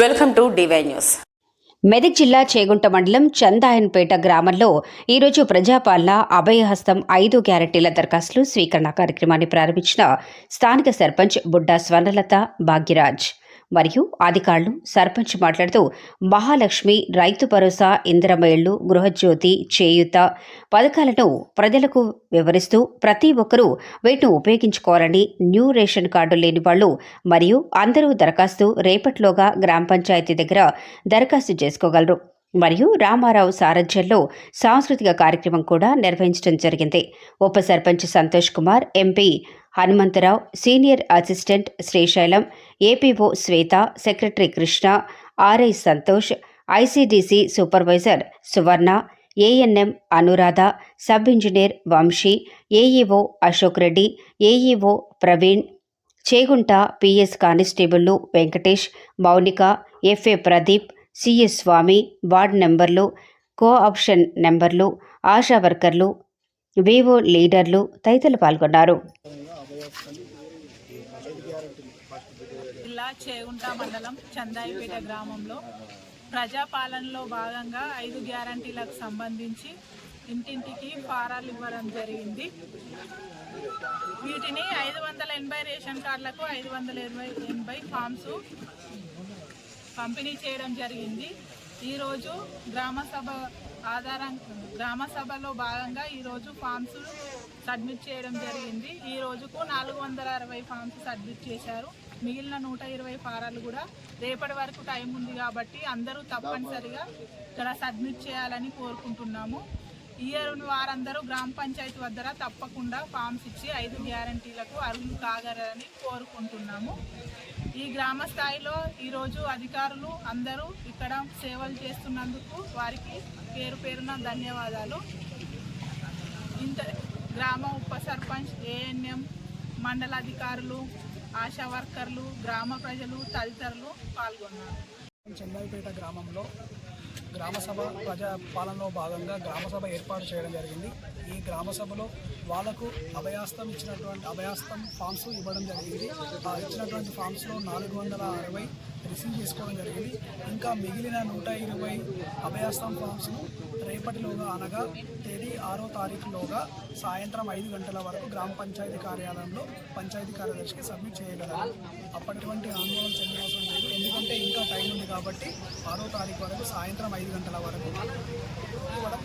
Welcome to DY news. Medak జిల్లా చేగుంట మండలం చందాయన్పేట గ్రామంలో ఈరోజు ప్రజాపాలన అభయహస్తం ఐదు గ్యారెంటీల దరఖాస్తులు స్వీకరణ కార్యక్రమాన్ని ప్రారంభించిన స్థానిక సర్పంచ్ బుడ్డా స్వర్ణలత భాగ్యరాజ్. మరియు అధికారులు సర్పంచ్ మాట్లాడుతూ మహాలక్ష్మి రైతు భరోసా ఇందిరమేళ్ళు గృహజ్యోతి చేయూత పథకాలను ప్రజలకు వివరిస్తూ ప్రతి ఒక్కరూ వీటిని ఉపయోగించుకోవాలని న్యూ రేషన్ కార్డు లేని వాళ్ళు మరియు అందరూ దరఖాస్తు రేపట్లోగా గ్రామ పంచాయతీ దగ్గర దరఖాస్తు చేసుకోగలరు. మరియు రామారావు సారథ్యంలో సాంస్కృతిక కార్యక్రమం కూడా నిర్వహించడం జరిగింది. ఉప sarpanch Santosh Kumar MP Hanumantharao senior assistant Srisailam APO Swetha secretary Krishna RI Santosh ICDC supervisor Suvarna ANM Anuradha sub engineer Vamshi AEO Ashok Reddy AEO Praveen Chegunta PS కానిస్టేబుళ్ళు Venkatesh Mounika FA Pradeep CS Swamy ward నెంబర్లు co option నెంబర్లు ఆశా వర్కర్లు Vivo లీడర్లు తదితరులు పాల్గొన్నారు. జిల్లా చేగుంట మండలం చందాయిపేట గ్రామంలో ప్రజాపాలనలో భాగంగా ఐదు గ్యారంటీలకు సంబంధించి ఇంటింటికి ఫారాలు ఇవ్వడం జరిగింది. వీటిని ఐదు వందల ఎనభై రేషన్ కార్డులకు ఐదు వందల ఎనభై ఎనభై ఫామ్స్ పంపిణీ చేయడం జరిగింది. ఈరోజు గ్రామ సభ ఆధారం గ్రామ సభలో భాగంగా ఈరోజు ఫామ్స్ సబ్మిట్ చేయడం జరిగింది. ఈ రోజుకు నాలుగు వందల అరవై ఫామ్స్ సబ్మిట్ చేశారు. మిగిలిన నూట ఇరవై ఫారాలు కూడా రేపటి వరకు టైం ఉంది కాబట్టి అందరూ తప్పనిసరిగా ఇక్కడ సబ్మిట్ చేయాలని కోరుకుంటున్నాము. ఇయర్ వారందరూ గ్రామ పంచాయతీ వద్ద తప్పకుండా ఫామ్స్ ఇచ్చి ఐదు గ్యారంటీలకు అర్హులు కాగలరని కోరుకుంటున్నాము. ఈ గ్రామ స్థాయిలో ఈరోజు అధికారులు అందరూ ఇక్కడ సేవలు చేస్తున్నందుకు వారికి పేరు పేరున ధన్యవాదాలు. ఇంత గ్రామ ఉప సర్పంచ్ ఏఎన్ఎం మండలాధికారులు ఆశా వర్కర్లు గ్రామ ప్రజలు తదితరులు పాల్గొన్నారు. చెందాయిపేట గ్రామంలో గ్రామసభ ప్రజా పాలనలో భాగంగా గ్రామసభ ఏర్పాటు చేయడం జరిగింది. ఈ గ్రామసభలో వాళ్ళకు అభయాస్తం ఇచ్చినటువంటి అభయాస్తం ఫామ్స్ ఇవ్వడం జరిగింది. ఆ ఇచ్చినటువంటి ఫామ్స్లో నాలుగు వందల అరవై రిసీవ్ చేసుకోవడం జరిగింది. ఇంకా మిగిలిన నూట ఇరవై అభయాస్తం ఫామ్స్ను రేపటిలోగా అనగా తేదీ ఆరో తారీఖులోగా సాయంత్రం ఐదు గంటల వరకు గ్రామ పంచాయతీ కార్యాలయంలో పంచాయతీ కార్యదర్శికి సబ్మిట్ చేయగలరు. అప్పటివంటి ఆందోళన చెందిన అవసరం లేదు. ఎందుకంటే ఇంకా టైం కాబట్టి ఆరో తారీఖు వరకు సాయంత్రం ఐదు గంటల వరకు ఇవ్వడం